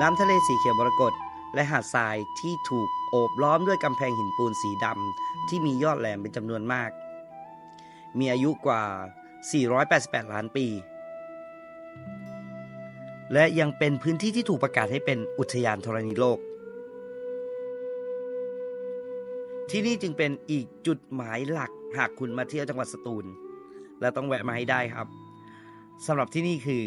น้ำทะเลสีเขียวมรกตและหาดทรายที่ถูกโอบล้อมด้วยกำแพงหินปูนสีดำที่มียอดแหลมเป็นจำนวนมาก มีอายุกว่า 488 ล้านปี และยังเป็นพื้นที่ที่ถูกประกาศให้เป็นอุทยานธรณีโลก ที่นี่จึงเป็นอีกจุดหมายหลักหากคุณมาเที่ยวจังหวัดสตูล และต้องแวะมาให้ได้ครับสำหรับที่นี่คือ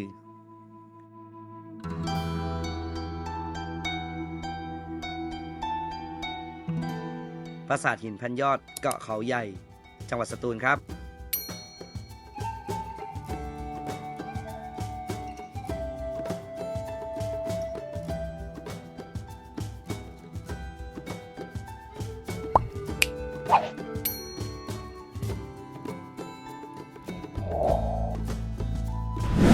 ปราสาทหินพันยอดเกาะเขาใหญ่ จังหวัดสตูลครับ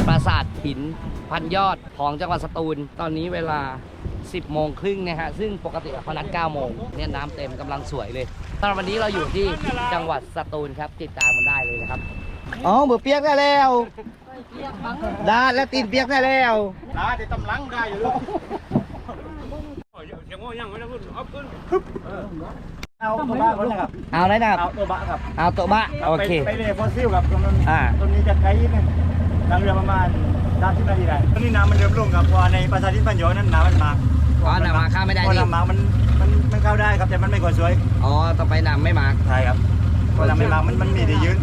ปราสาทหินพันยอดของจังหวัดสตูล ตอนนี้เวลา 10โมงครึ่งนะฮะซึ่งปกติเขานัด9โมงเนี่ยน้ำเต็มกำลังสวยเลยสำหรับวันนี้เราอยู่ที่จังหวัดสตูลครับติดตามมันได้เลยนะครับอ๋อเบื่อเปียกได้แล้วได้แล้วตีนเปียกได้แล้วได้แต่ตำลังได้อยู่ลูกเสียงว่ายังไม่ได้พูดเอาขึ้นเอาตัวบ้าเขานะครับเอาได้นะครับเอาตัวบ้าครับเอาโตะบะโอเคไปเลยฟอสซิลครับตรงนั้นอ่าตรงนี้จะไกลนิดนึงนั่งเรือประมาณสามสิบนาทีได้ตอนนี้น้ำมันเริ่มลงครับเพราะว่าในปราสาทที่ปัญโยนั้นน้ำมันมาก อ๋อน้ำมาข้ามไม่ได้พอนี่น้ำมากมันมันมันเข้าได้ครับแต่มันไม่ค่อยสวยอ๋อต่อไปน้ำไม่มา ใช่ครับพอน้ำไม่มากมันมันมีที่ยืน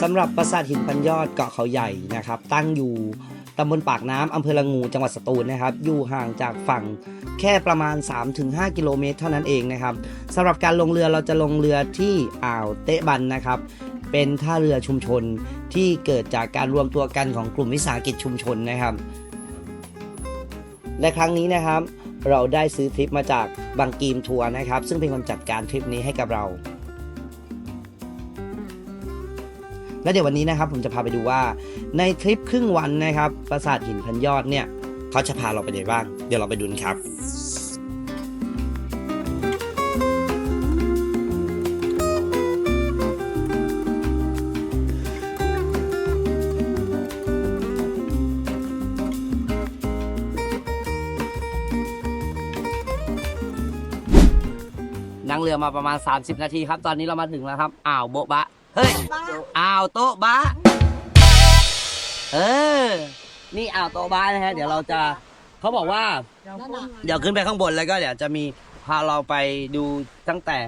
สำหรับปราสาทหินพันยอดเกาะเขาใหญ่นะครับ ตั้งอยู่ตำบลปากน้ำอำเภอละงูจังหวัดสตูลนะครับ อยู่ห่างจากฝั่งแค่ประมาณ 3-5 กิโลเมตรเท่านั้นเองนะครับสำหรับการลงเรือเราจะลงเรือที่อ่าวเตะบันนะครับ เป็นท่าเรือชุมชนที่เกิดจากการรวมตัวกันของกลุ่มวิสาหกิจชุมชนนะครับและครั้งนี้นะครับ เราได้ซื้อทริปมาจากบางกีมทัวร์นะครับ ซึ่งเป็นคนจัดการทริปนี้ให้กับเรา แล้วเดี๋ยววันนี้นะครับผมจะพาไปดูว่าในทริปครึ่งวันนะครับปราสาทหินพันยอดเนี่ยเขาจะพาเราไปไหนบ้าง เดี๋ยวเราไปดูนครับ รือมาประมาณ 30 นาทีครับ ตอนนี้เรามาถึงแล้วครับอ่าวโบ๊ะบะ เฮ้ยอ่าวโต๊ะบะ เออ นี่อ่าวโต๊ะบะนะฮะ เดี๋ยวเราจะเขาบอกว่า เดี๋ยวขึ้นไปข้างบนแล้วก็เดี๋ยวจะมีพาเราไปดูตั้งแต่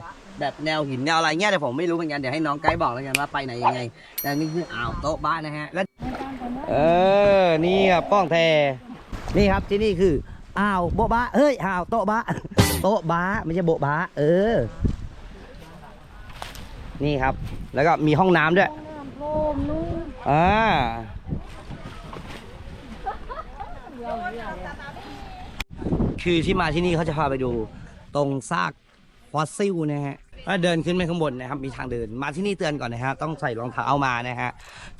แบบแนวหินแนวอะไรเงี้ยแต่ผมไม่รู้เหมือนกันเดี๋ยวให้น้องไกด์บอกแล้วกันว่าไปไหนยังไงแต่นี่คืออ่าวโต๊ะบะนะฮะแล้วเออนี่ครับป้องแทนี่ครับที่นี่คืออ่าวโบ๊ะบะเฮ้ยอ่าวโต๊ะบะ โต๊ะบะไม่ใช่โบ๊ะบะเออ นี่ครับ แล้วก็มีห้องน้ำด้วยอ่า คือที่มาที่นี่เขาจะพาไปดู ตรงซากฟอสซิลนะฮะถ้าเดินขึ้นไปข้างบนนะครับ มีทางเดิน มาที่นี่เตือนก่อนนะฮะ ต้องใส่รองเท้ามานะฮะ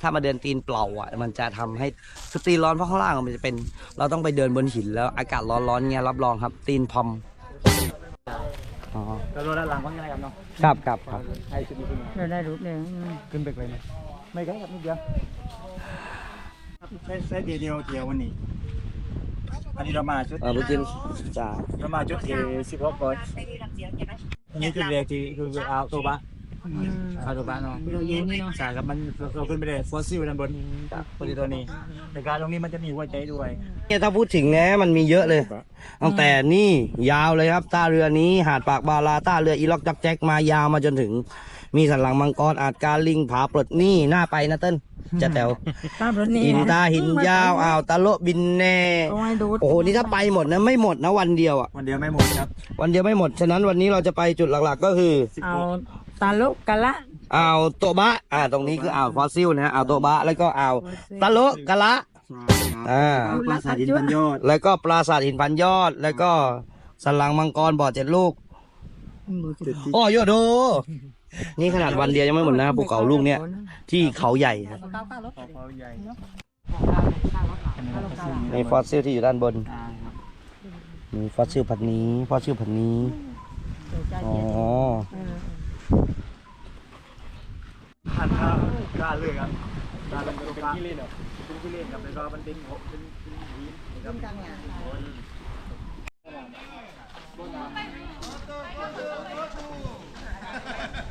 ถ้ามาเดินตีนเปล่าอะ มันจะทำให้คือตีนร้อนเพราะข้างล่างมันจะเป็น เราต้องไปเดินบนหินแล้วอากาศร้อนๆเงี้ยรับรองครับ ตีนพอง อ๋อเราโดนด้านหลังว่าไงครับน้องครับครับครับให้ขึ้นขึ้นเราได้รูปเลยขึ้นไปเลยไหมไม่ไกลครับนิดเดียวใช้ใช้เดียวเดียวเดียววันนี้ อันนี้เรามาชุดเออเมื่อกี้จ้าเรามาจุดที่สิบหกก่อนอันนี้จุดแรกที่คือเอาตัวบ้า เอาตัวบ้าเนาะเราอยู่นี่เนาะใช่ครับมันเราขึ้นไปเลยฟอสซิลด้านบนพอดีตัวนี้ในการตรงนี้มันจะมีหัวใจด้วยเนี่ยถ้าพูดถึงนะมันมีเยอะเลยตั้งแต่นี่ยาวเลยครับท่าเรือนี้หาดปากบาลาท่าเรืออีล็อกจักแจ็คมายาวมาจนถึง มีสันหลังมังกรอาจการลิงผาปลดนี่หน้าไปนะเต้นจะแต๋วตามรถนี่หินตาหินยาวอ่าวตะโละบินแน่โอ้ยดูโอ้โหนี่ถ้าไปหมดนะไม่หมดนะวันเดียวอะวันเดียวไม่หมดครับวันเดียวไม่หมดฉะนั้นวันนี้เราจะไปจุดหลักๆ ก็คือเอาตาลุกกะละอ่าวโตะบะอ่าตรงนี้คืออ่าวฟอสซิลนะฮะอ่าวโตะบะแล้วก็อ่าวตะโละกะละอ่าปราสาทหินพันยอด แล้วก็ปราสาทหินพันยอด แล้วก็สันหลังมังกรบ่อเจ็ดลูกโอ้โยโด นี่ขนาดวันเดียวยังไม่หมดนะภูเขาลูกเนี้ยที่เขาใหญ่ครับในฟอสซิลที่อยู่ด้านบนมีฟอสซิลพันนี้ฟอสซิลพันนี้อ๋อพันข้าวกล้าเลือกครับตาเป็นเป็นกิเลสเป็นกิเลสครับแล้วก็มันเป็นหัวเป็นเป็นหินนะครับ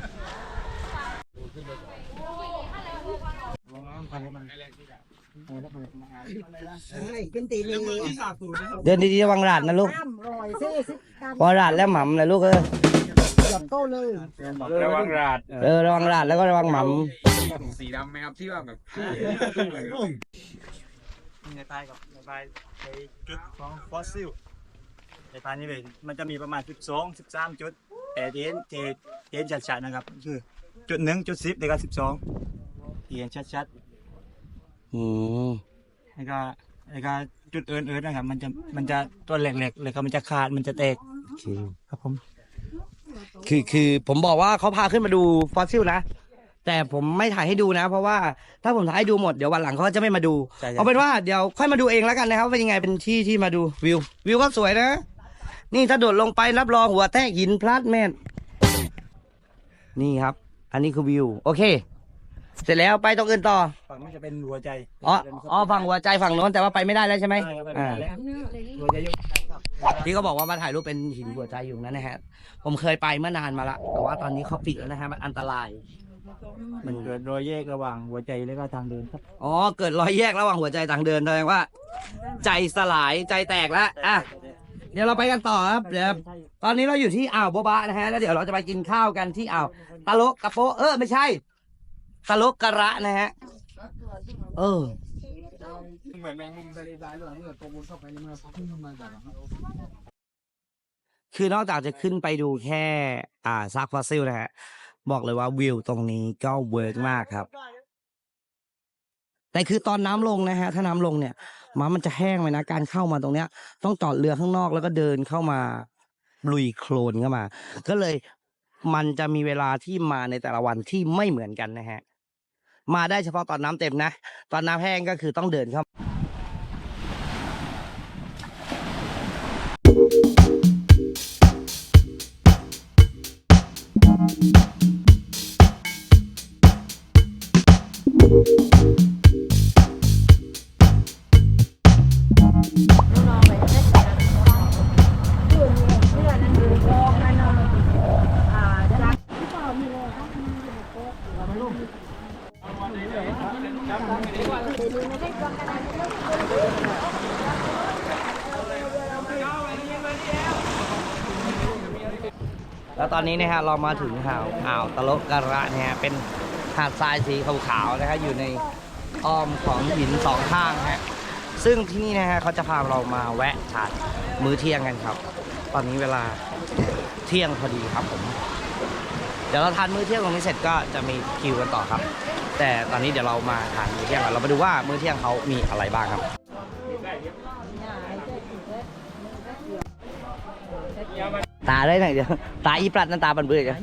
เดินดีๆระวังราดนะลูกพอราดแล้วหม่ำนะลูกเออระวังราดเออระวังราดแล้วก็ระวังหม่สีดำไหมครับที่ว่าแบบในใต้กับในใต้ในจุดของฟอสซิลในใต้นี้เลยมันจะมีประมาณ 12 13 จุดแต่ที่เห็นที่ที่เห็นชัดๆนะครับ คือ จุดหนึ่งจุดสิบแล้วก็สิบสองที่เห็นชัดำ อืมๆแล้วก็แล้วก็จุดอื่นๆนะครับ มันจะมันจะตัวแหลกๆเลยก็มันจะขาดมันจะแตกครับผม คือคือผมบอกว่าเขาพาขึ้นมาดูฟอสซิลนะ แต่ผมไม่ถ่ายให้ดูนะ เพราะว่าถ้าผมถ่ายให้ดูหมดเดี๋ยววันหลังเขาจะไม่มาดู ใช่ๆเอาเป็นว่าเดี๋ยวค่อยมาดูเองแล้วกันนะครับว่ายังไงเป็นที่ที่มาดูวิว วิวก็สวยนะ นี่ถ้าโดดลงไปรับรองหัวแตกหินพลัดแม่นนี่ครับ อันนี้คือวิว โอเค เสร็จแล้วไปตรงอื่นต่อ ฝั่งนี้จะเป็นหัวใจอ๋อ อ๋อฝั่งหัวใจฝั่งโน้นแต่ว่าไปไม่ได้แล้วใช่ไหมใช่ครับอ่าแล้วหัวใจยกที่เขาบอกว่ามาถ่ายรูปเป็นหินหัวใจอยู่นั้นนะฮะ ผมเคยไปเมื่อนานมาละ แต่ว่าตอนนี้เขาปิดแล้วนะฮะ มันอันตราย มันเกิดรอยแยกระหว่างหัวใจและก็ทางเดินครับ อ๋อ เกิดรอยแยกระหว่างหัวใจต่างเดินแสดงว่า ใจสลายใจแตกแล้วอะ เดี๋ยวเราไปกันต่อครับเดี๋ยวตอนนี้เราอยู่ที่อ่าวโบบะนะฮะ แล้วเดี๋ยวเราจะไปกินข้าวกันที่อ่าวตะโลกกระโปะเออไม่ใช่ ตะโลกกระระนะฮะ เออ เหมือนแมงมุมทะเลทรายหรือเปล่าเมื่อตัวมุนเข้าไปนี่มันพุ่งมาจากคือนอกจากจะขึ้นไปดูแค่ อ่าซากฟอสซิลนะฮะ บอกเลยว่าวิวตรงนี้ก็เวิร์กมากครับ แต่คือตอนน้ำลงนะฮะ ถ้าน้ำลงเนี่ยม้ามันจะแห้งเลยนะ การเข้ามาตรงเนี้ย ต้องจอดเรือข้างนอกแล้วก็เดินเข้ามาลุยโคลนเข้ามา ก็เลยมันจะมีเวลาที่มาในแต่ละวันที่ไม่เหมือนกันนะฮะ มาได้เฉพาะตอนน้ำเต็มนะ ตอนน้ำแห้งก็คือต้องเดินเข้าแล้ นี้นะฮะเรามาถึงอ่าวอ่าวตะโลกกระนะฮะเป็นหาดทรายสีขาวๆนะฮะอยู่ในอ้อมของหินสองข้างฮะซึ่งที่นี่นะฮะเขาจะพาเรามาแวะทานมื้อเที่ยงกันครับ ตอนนี้เวลาเที่ยงพอดีครับผม เดี๋ยวเราทานมื้อเที่ยงตรงนี้เสร็จก็จะมีคิวกันต่อครับ แต่ตอนนี้เดี๋ยวเรามาทานมื้อเที่ยงกันเรามาดูว่ามื้อเที่ยงเขามีอะไรบ้างครับ ตาได้ไหนเดี๋ยวตาอีปลัดนั่นตาบันเบื่อจ้ะ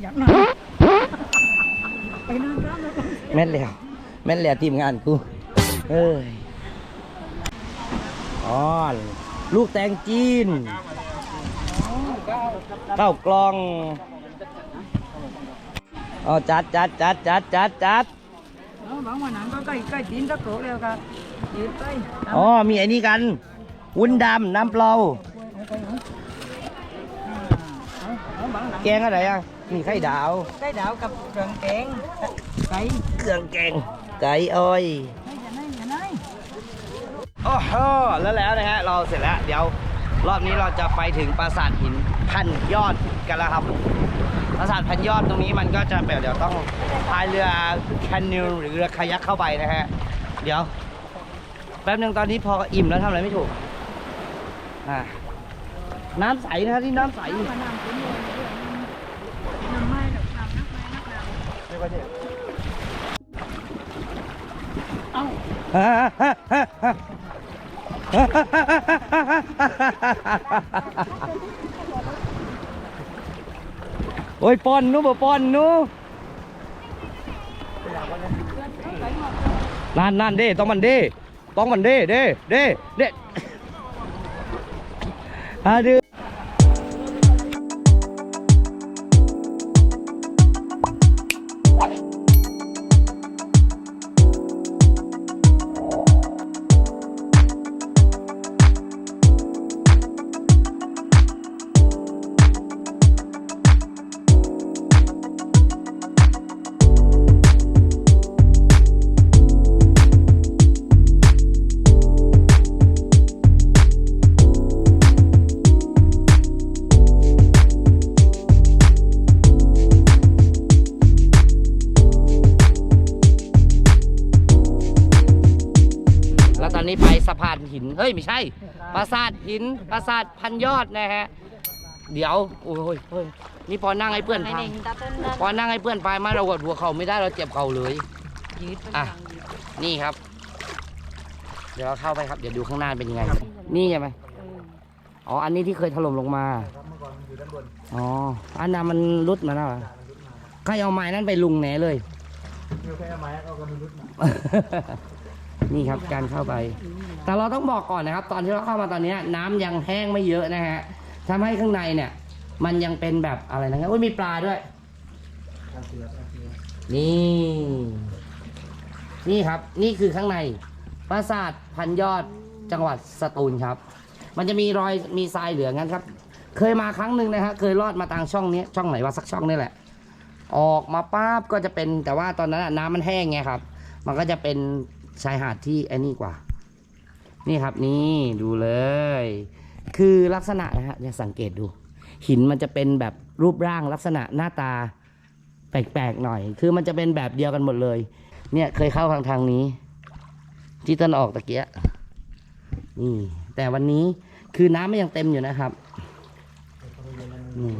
แม่นแล้วแม่นแล้วทีมงานกูเอ้ยอ๋อลูกแตงจีนข้าวกล้องอ๋อจัดจัดจัดจัดจัดจัดบางวันนั้นก็ใกล้ใกล้จีนตะโกเร็วกันจีนไปอ๋อมีไอ้นี่กันวุ้นดำน้ำเปล่า บางหลัง แกงอะไรอะมีไข่ดาวใกล้ดาวกับเครื่องแกงไก่เครื่องแกงไก่อ้อยไม่จะไหนจะไหนโอ้โหแล้วแล้วนะฮะเราเสร็จแล้ว เดี๋ยวรอบนี้เราจะไปถึงปราสาทหินพันยอดกันแล้วครับ ปราสาทพันยอดตรงนี้มันก็จะแบบเดี๋ยวต้องพายเรือแคนูหรือเรือคายักเข้าไปนะฮะ เดี๋ยว แป๊บหนึ่งตอนนี้พออิ่มแล้วทำอะไรไม่ถูก อ่า น้ำใสนะฮะที่น้ำใส น้ำน้ำเป็นเลยน้ำไม้ดอกน้ำน้ำไม้น้ำน้ำไม่ว่าจะเอ้าโอ้ยปอนหนูบ่ปอนหนูนั่นนั่นเด้ต้องมันเด้ต้องมันเด้เด้เด้เด้อาดือ เฮ้ยไม่ใช่ ปราสาทหิน ปราสาทพันยอดนะฮะ เดี๋ยว โอ้ยเฮ้ยนี่พอนั่งให้เพื่อนพายพอนั่งให้เพื่อนพายมาเรากดหัวเข่าไม่ได้เราเจ็บเข่าเลยยืดเป็นอะทางยืดนี่ครับ เดี๋ยวเราเข้าไปครับ เดี๋ยวดูข้างหน้าเป็นยังไง นี่ใช่ไหมเอออ๋อ อันนี้ที่เคยถล่มลงมาครับเมื่อก่อนมันอยู่ด้านบนอ๋อ อันนั้นมันรุดมาแล้วเหรอใครเอาไม้นั้นไปลุงแหนเลยคือแค่ไม้เอากระมุดมา นี่ครับการเข้าไป แต่เราต้องบอกก่อนนะครับ ตอนที่เราเข้ามาตอนนี้น้ำยังแห้งไม่เยอะนะฮะทำให้ข้างในเนี่ย มันยังเป็นแบบอะไรนะครับโอ้ยมีปลาด้วย นี่ นี่ครับ นี่คือข้างในปราสาทพันยอดจังหวัดสตูลครับ มันจะมีรอยมีทรายเหลืองงั้นครับ เคยมาครั้งหนึ่งนะฮะเคยลอดมาทางช่องนี้ช่องไหนว่าสักช่องนี่แหละ ออกมาปั๊บก็จะเป็นแต่ว่าตอนนั้นน้ำมันแห้งไงครับ มันก็จะเป็น ชายหาดที่ไอ้นี่กว่า นี่ครับนี่ดูเลย คือลักษณะนะฮะจะสังเกตดู หินมันจะเป็นแบบรูปร่างลักษณะหน้าตา แปลกๆหน่อย คือมันจะเป็นแบบเดียวกันหมดเลย เนี่ยเคยเข้าทางทางนี้ ที่ต้นออกตะเกียะนี่ แต่วันนี้คือน้ำมันยังเต็มอยู่นะครับนี่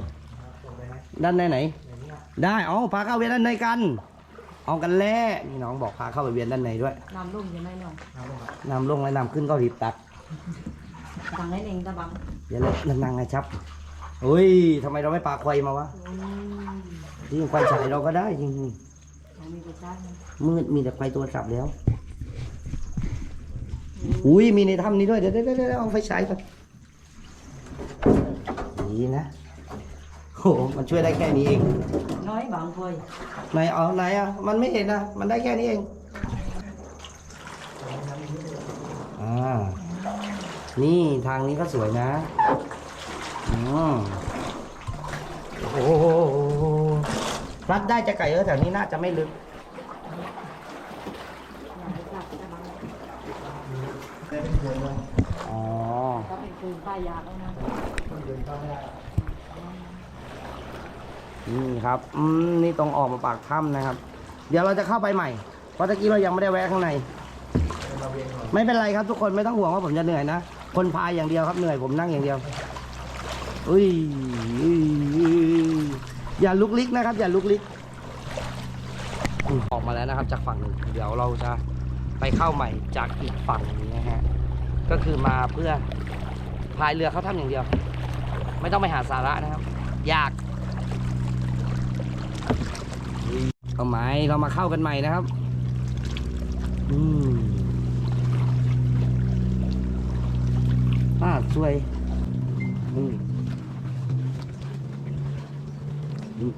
ด้านในไหน ได้เอพาเข้าเวียนด้านในกัน เอากันแล่นี่น้องบอกพาเข้าไปเวียนด้านในด้วยน้ำลุ่มใช่ไหมน้องนำลงและนำขึ้นก็รีบตักทางให้เองตะบังอย่าเลยนั่งไงชับอุ้ยทำไมเราไม่ปาควายมาวะอืมจริงควายฉายเราก็ได้จริงอันนี้ก็ใช่ๆมืดมีแต่ควายตัวจับแล้วอุ้ยมีในถ้ำนี้ด้วยเดี๋ยวเดี๋ยวเดี๋ยวเอาไฟฉายก่อนดีนะโอ้โหมันช่วยได้แค่นี้เองน้อย บางคนไหนเอาไหนอะมันไม่เห็นนะมันได้แค่นี้เองอ่านี่ทางนี้ก็สวยนะอืมโอ้โหรัดได้จะไก่เออแต่นี้น่าจะไม่ลึกอ๋อก็เป็นคืนป้ายยาแล้วนะ นี่ครับอืมนี่ตรงออกมาปากถ้ำนะครับ เดี๋ยวเราจะเข้าไปใหม่ เพราะตะกี้เรายังไม่ได้แวะข้างใน ไม่เป็นไรครับทุกคนไม่ต้องห่วงว่าผมจะเหนื่อยนะ คนพายอย่างเดียวครับเหนื่อยผมนั่งอย่างเดียวอุ้ยอย่าลุกลิกนะครับ อย่าลุกลิกออกมาแล้วนะครับ จากฝั่งหนึ่งเดี๋ยวเราจะไปเข้าใหม่จากอีกฝั่งนึงนะฮะก็คือมาเพื่อพายเรือเข้าถ้ำอย่างเดียว ไม่ต้องไปหาสาระนะครับอยาก เอาไหมเรามาเข้ากันใหม่นะครับ อืมอ่าสวยอือืม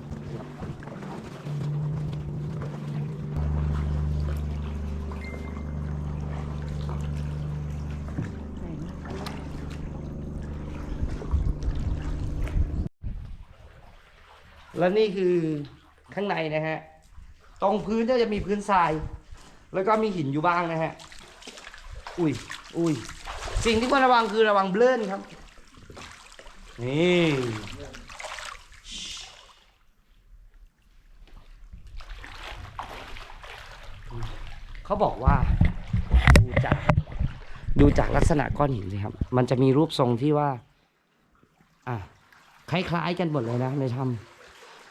และนี่คือข้างในนะฮะ ตรงพื้นก็จะมีพื้นทราย แล้วก็มีหินอยู่บ้างนะฮะ อุ้ยอุ้ยสิ่งที่ควรระวังคือระวังเบลื่อนครับ นี่เขาบอกว่าดูจากดูจากลักษณะก้อนหินสิครับ มันจะมีรูปทรงที่ว่า อะคล้ายๆกันหมดเลยนะในถ้ำ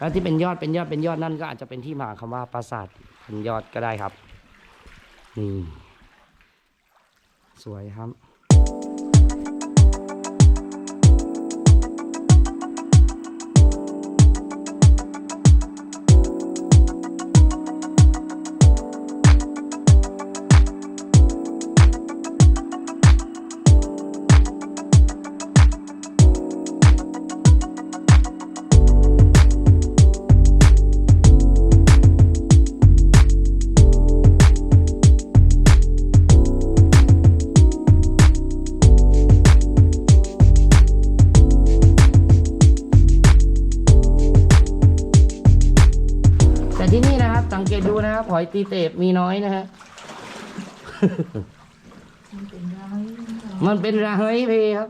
แล้วที่เป็นยอดเป็นยอดเป็นยอดนั่นก็อาจจะเป็นที่มาของคำว่าปราสาทพันยอดก็ได้ครับ นี่ สวยครับ หอยตีเตบมีน้อยนะฮะ มันเป็นราเฮยเพครับ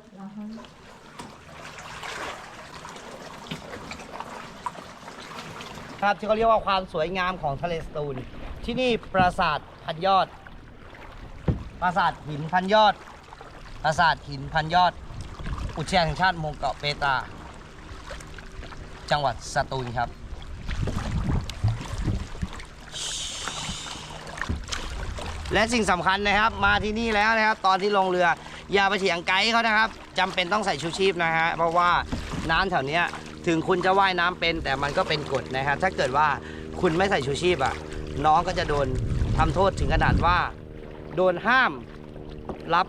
ครับที่เขาเรียกว่าความสวยงามของทะเลสตูล ที่นี่ปราสาทพันยอด ปราสาทหินพันยอด ปราสาทหินพันยอด อุทยานแห่งชาติหมงเกาะเปตา จังหวัดสตูลครับ และสิ่งสำคัญนะครับ มาที่นี่แล้วนะครับ ตอนที่ลงเรือ อย่าไปเถียงไกด์เขานะครับจำเป็นต้องใส่ชูชีพนะฮะเพราะว่าน้ำแถวเนี้ยถึงคุณจะว่ายน้ำเป็น แต่มันก็เป็นกฎนะครับ ถ้าเกิดว่าคุณไม่ใส่ชูชีพอะ น้องก็จะโดนทำโทษถึงขนาดว่า โดนห้ามรับ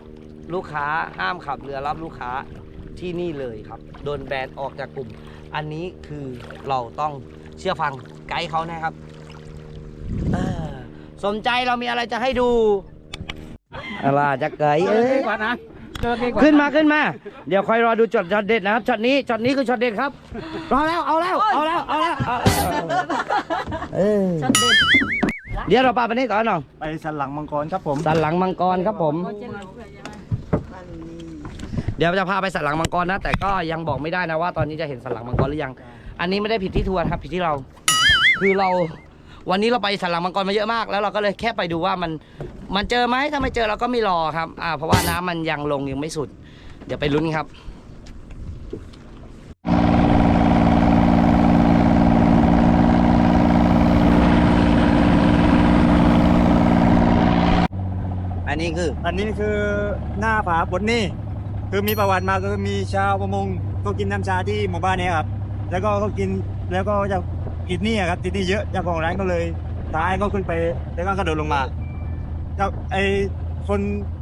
ลูกค้าห้ามขับเรือรับลูกค้าที่นี่เลยครับ โดนแบนออกจากกลุ่ม อันนี้คือเราต้องเชื่อฟังไกด์เขานะครับเอ สมใจเรามีอะไรจะให้ดูอะไรจะไกด์เอ้ยกว่านะเจอเก่งกว่าขึ้นมาขึ้นมา เดี๋ยวคอยรอดูช็อตช็อตเด็ดนะครับช็อตนี้ช็อตนี้คือช็อตเด็ดครับรอแล้วเอาแล้วเอาแล้วเอาแล้วเอาแล้วเออเดี๋ยวเราปาไปนี่ต่อหน่อยไปสันหลังมังกรครับผมสันหลังมังกรครับผม เดี๋ยวจะพาไปสันหลังมังกรนะ แต่ก็ยังบอกไม่ได้นะว่าตอนนี้จะเห็นสันหลังมังกรหรือยัง อันนี้ไม่ได้ผิดที่ทัวร์ครับผิดที่เรา คือเรา วันนี้เราไปสันหลังมังกรมาเยอะมาก แล้วเราก็เลยแค่ไปดูว่ามันมันเจอไหมถ้าไม่เจอเราก็ไม่รอครับอ่าเพราะว่าน้ำมันยังลงยังไม่สุด เดี๋ยวไปลุ้นครับอันนี้คือ อันนี้คือหน้าผาบนนี่คือมีประวัติมาคือมีชาวประมงก็กินน้ำชาที่หมู่บ้านเนี้ครับ แล้วก็เขากินแล้วก็จะ กินนี่ครับติดนี่เยอะเจ้าของร้านก็เลยท้ายก็ขึ้นไปแล้วก็กระโดดลงมาแล้วไอคน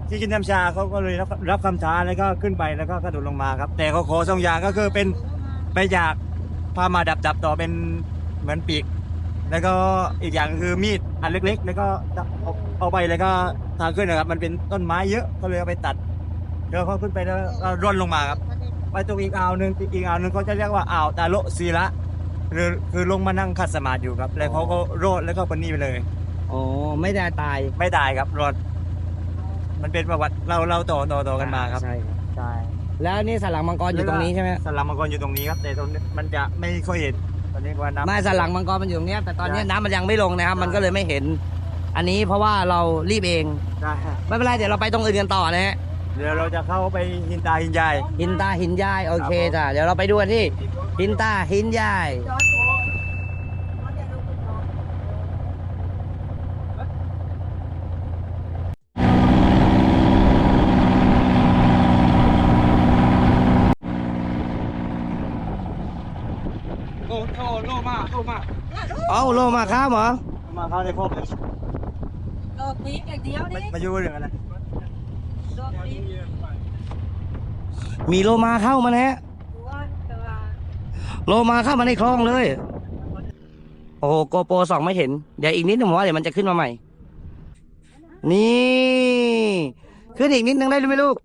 ที่กินน้ำชาเขาก็เลยรับรับคำท้าแล้วก็ขึ้นไปแล้วก็กระโดดลงมาครับ แต่เขาขอสองอย่างก็คือเป็นไปอยากพามาดับดับต่อเป็นเหมือนปีก แล้วก็อีกอย่างคือมีดอันเล็กๆ แล้วก็เอาเอาไปแล้วก็ทางขึ้นนะครับ มันเป็นต้นไม้เยอะก็เลยเอาไปตัดแล้วเขาขึ้นไปแล้วก็ร่อนลงมาครับ ไปตรงอีกอ่าวหนึ่งอีกอ่าวหนึ่งเขาจะเรียกว่าอ่าวตาโลซีระ คือคือลงมานั่งขัดสมาธิอยู่ครับ แล้วเขาก็โรดแล้วก็ปนนี่ไปเลย อ๋อ ไม่ได้ตายไม่ตายครับรอดมันเป็นประวัติเราเราต่อต่อต่อกันมาครับใช่ครับ ใช่แล้วนี่สันหลังมังกรอยู่ตรงนี้ใช่ไหมสลัมมังกรอยู่ตรงนี้ครับ แต่ตรงนี้มันจะไม่ค่อยเห็นตอนนี้ว่าน้ำ ไม่สันหลังมังกรมันอยู่ตรงเนี้ยแต่ตอนเนี้ยใช่น้ำมันยังไม่ลงนะครับใช่มันก็เลยไม่เห็น อันนี้เพราะว่าเรารีบเอง ได้ฮะไม่เป็นไรเดี๋ยวเราไปตรงอื่นกันต่อนะฮะ เดี๋ยวเราจะเข้าไปหินตาหินยาย หินตาหินยายโอเคครับผม จ้ะเดี๋ยวเราไปดูกันที่ หินตาหินยายโอ้โหโลมาโลมาเอาโลมาครับเหรอมาเข้าในครอบเลยโดดปีกอย่างเดียวดิมาอยู่เรื่องอะไรโดดปีกมีโลมาเข้ามานะฮะตัวตัว โลมาเข้ามาในคลองเลย โอ้โกโปรสองไม่เห็น เดี๋ยวอีกนิดหนึ่งผมว่าเดี๋ยวมันจะขึ้นมาใหม่ นี่ ขึ้นอีกนิดนึงได้หรือไหมลูก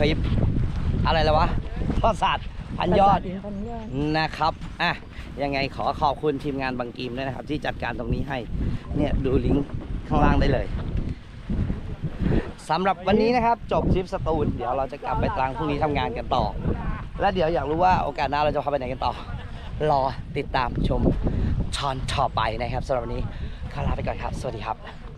ครับสำหรับทริป อะไรแล้ววะปราสาทพันยอดนะครับอะยังไงขอขอบคุณทีมงานบางกีมด้วยนะครับ ที่จัดการตรงนี้ให้ เนี่ยดูลิงก์ข้างล่างได้เลยสำหรับวันนี้นะครับ จบทริปสตูลเดี๋ยวเราจะกลับไปตรังพรุ่งนี้ทำงานกันต่อ และเดี๋ยวอยากรู้ว่าโอกาสหน้าเราจะพาไปไหนกันต่อ รอติดตามชมชอนต่อไปนะครับสำหรับวันนี้ขอลาไปก่อนครับ สวัสดีครับ